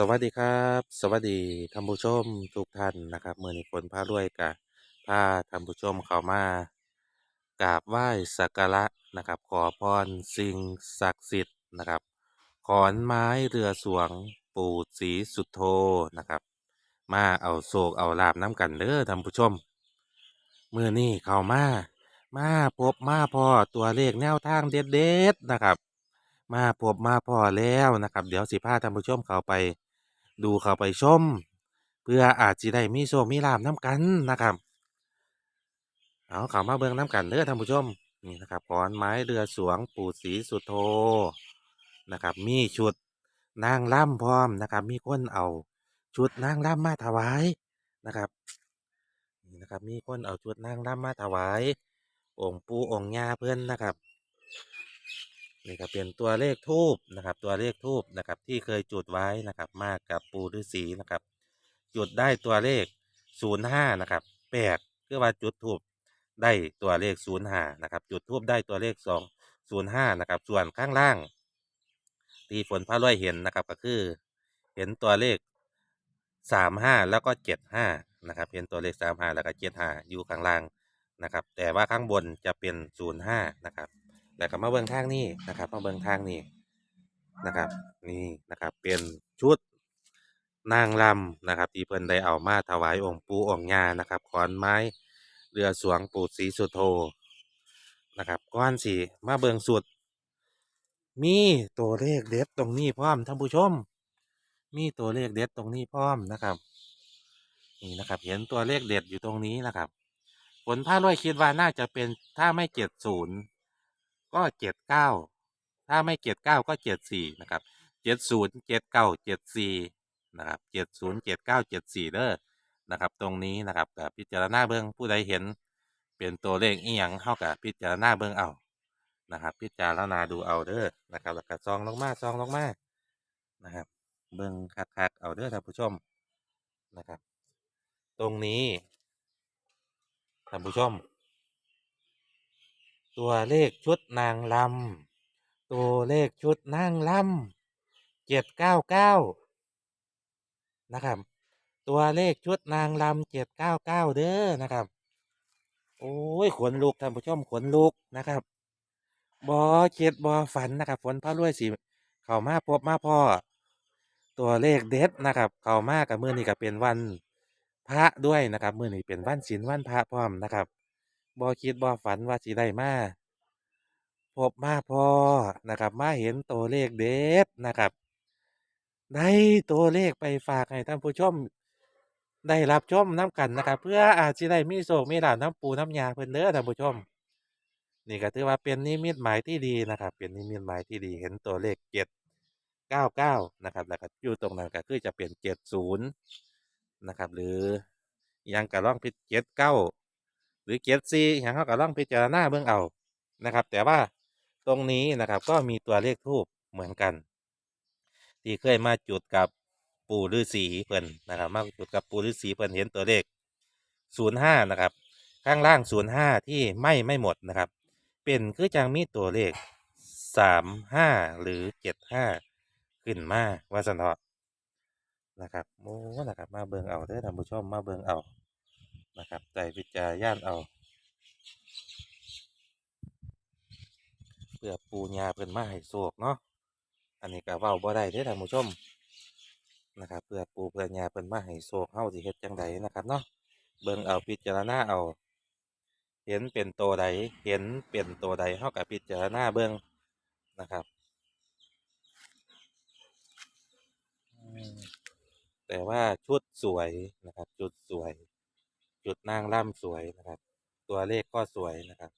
สวัสดีครับ สวัสดีท่านผู้ชมทุกท่านนะครับเมื่อนี้ฝนพารวยกะพาท่านผู้ชมเข้ามากราบไหว้สักการะนะครับ ขอพรสิ่งศักดิ์สิทธิ์นะครับ ขอนไม้เรือสวงปู่ศรีสุโธนะครับ มาเอาโศกเอาลาบน้ำกันเด้อท่านผู้ชมเมื่อนี้เข้ามามาพบมาพอตัวเลขแนวทางเด็ดๆนะครับมาพบมาพอแล้วนะครับ เดี๋ยวสิพาท่านผู้ชมเข้าไป ดูเข้าไปชม เพื่ออาจจะได้มีโชคมีลาบน้ำกันนะครับ เอาเข้ามาเบิ่งน้ำกันเด้อท่านผู้ชมนี่นะครับขอนไม้เรือสวงปู่ศรีสุโธนะครับ มีชุดนางล่ำพร้อมนะครับ มีคนเอาชุดนางล่ำมาถวายนะครับนี่นะครับ มีคนเอาชุดนางรำมาถวายองค์ปู่องค์ย่าเพื่อนนะครับ นี่ก็เป็นตัวเลขทูบนะครับ ตัวเลขทูบนะครับ ที่เคยจุดไว้นะครับ มากับปู่ฤาษีนะครับ จุดได้ตัวเลขศูนย์ห้านะครับแปดคือว่าจุดทูบได้ตัวเลขศูนย์ห้านะครับ จุดทูบได้ตัวเลขสองศูนย์ห้านะครับ ส่วนข้างล่างที่ฝนพระร้อยเห็นนะครับก็คือ เห็นตัวเลขสามห้าแล้วก็เจ็ดห้านะครับ เห็นตัวเลขสามห้าแล้วก็เจ็ดห้าอยู่ข้างล่างนะครับ แต่ว่าข้างบนจะเป็นศูนย์ห้านะครับ แล้วก็มาเบิ่งทางนี้นะครับ มาเบิ่งทางนี้นะครับ นี่นะครับ เป็นชุดนางรำนะครับ ที่เพิ่นได้เอามาถวายองค์ปู่องค์ย่านะครับขอนไม้เรือสวงปู่ศรีสุโธนะครับก้อนสีมาเบิ่งสุด มีตัวเลขเด็ดตรงนี้พร้อมท่านผู้ชม มีตัวเลขเด็ดตรงนี้พร้อมนะครับ นี่นะครับเห็นตัวเลขเด็ดอยู่ตรงนี้นะครับ ผลผ้ารวยคิดว่าน่าจะเป็นถ้าไม่เจ็ดศูนย์ ก็เจ็ดเก้าถ้าไม่เจ็ดเก้าก็เจ็ดสี่นะครับเจ็ดศูนย์เจ็ดเก้าเจ็ดสี่นะครับเจ็ดศูนย์เจ็ดเก้าเจ็ดสี่เด้อนะครับ ตรงนี้นะครับแต่พิจารณาเบื้องผู้ใดเห็น เป็นตัวเลขอีหยังเท่ากับพิจารณาเบื้องเอานะครับ พิจารณาดูเอาเด้อนะครับแล้วก็ซองลงมาซองลงมานะครับ เบิ่งคักๆเอาเด้อท่านผู้ชมนะครับ ตรงนี้ท่านผู้ชม ตัวเลขชุดนางลำตัวเลขชุดนางลำเจ็ดเก้าเก้านะครับ ตัวเลขชุดนางลำเจ็ดเก้าเก้าเด้อนะครับ โอ้ยขนลุกท่านผู้ชมขนลุกนะครับบอเจ็ดบอฝันนะครับ ฝนพระรวยสิเข้ามาพบมาพ่อ ตัวเลขเด็ดนะครับ เข้ามากับมือนี้ก็เป็นวันพระด้วยนะครับ มือนี้เป็นวันศีลวันพระพร้อมนะครับ บอคิดบอฝันว่าสิได้มาพบมาพอนะครับ มาเห็นตัวเลขเด็ดนะครับ ได้ตัวเลขไปฝากให้ท่านผู้ชม ได้รับชมน้ำกันนะครับ เพื่ออาจจะได้มีโศกมีหลาภน้ำปูน้ำยาเพิ่นเด้อท่านผู้ชม นี่ก็ถือว่าเป็นนิมิตหมายที่ดีนะครับ เป็นนิมิตหมายที่ดีเห็นตัวเลขเจ็ดเก้าเก้านะครับแล้วก็อยู่ตรงนั้นก็คือจะเป็นเจ็ดศูนย์นะครับ หรือยังกระล่องพิเจ็ดเก้า รือเจ็ดสี่อย่างเขากรล่องพิจารณาเบื้องเอานะครับ แต่ว่าตรงนี้นะครับก็มีตัวเลขทูบเหมือนกัน ที่เคยมาจุดกับปู่ฤาษีเพิ่นนะครับ มาจุดกับปู่ฤาษีเพิ่นเห็นตัวเลขศูนย์ห้านะครับ ข้างล่างศูนย์ห้าที่ไม่ไม่หมดนะครับ เป็นคือจังมีตัวเลขสามห้าหรือเจ็ดห้าขึ้นมาว่าสันเถาะนะครับโอ้นะครับ มาเบิงเอาเด้อท่านผู้ชมมาเบิงเอา นะครับใจวิจารย่านเอาเพื่อปูญาเพิ่นมาให้โศกเนาะอันนี้ก็เว้าบ่ได้เด้อท่านผู้ชมนะครับเพื่อปูเพื่อญาเพิ่นมาให้โศกเฮาสิเฮ็ดจังใดนะครับเนาะเบิ่งเอาพิจารณาเอา เห็นเป็นตัวใดเห็นเป็นตัวใดเฮากับพิจารณาเบิ่งนะครับ แต่ว่าชุดสวยนะครับ ชุดสวย จุดนางร่ำสวยนะครับ ตัวเลขก็สวยนะครับ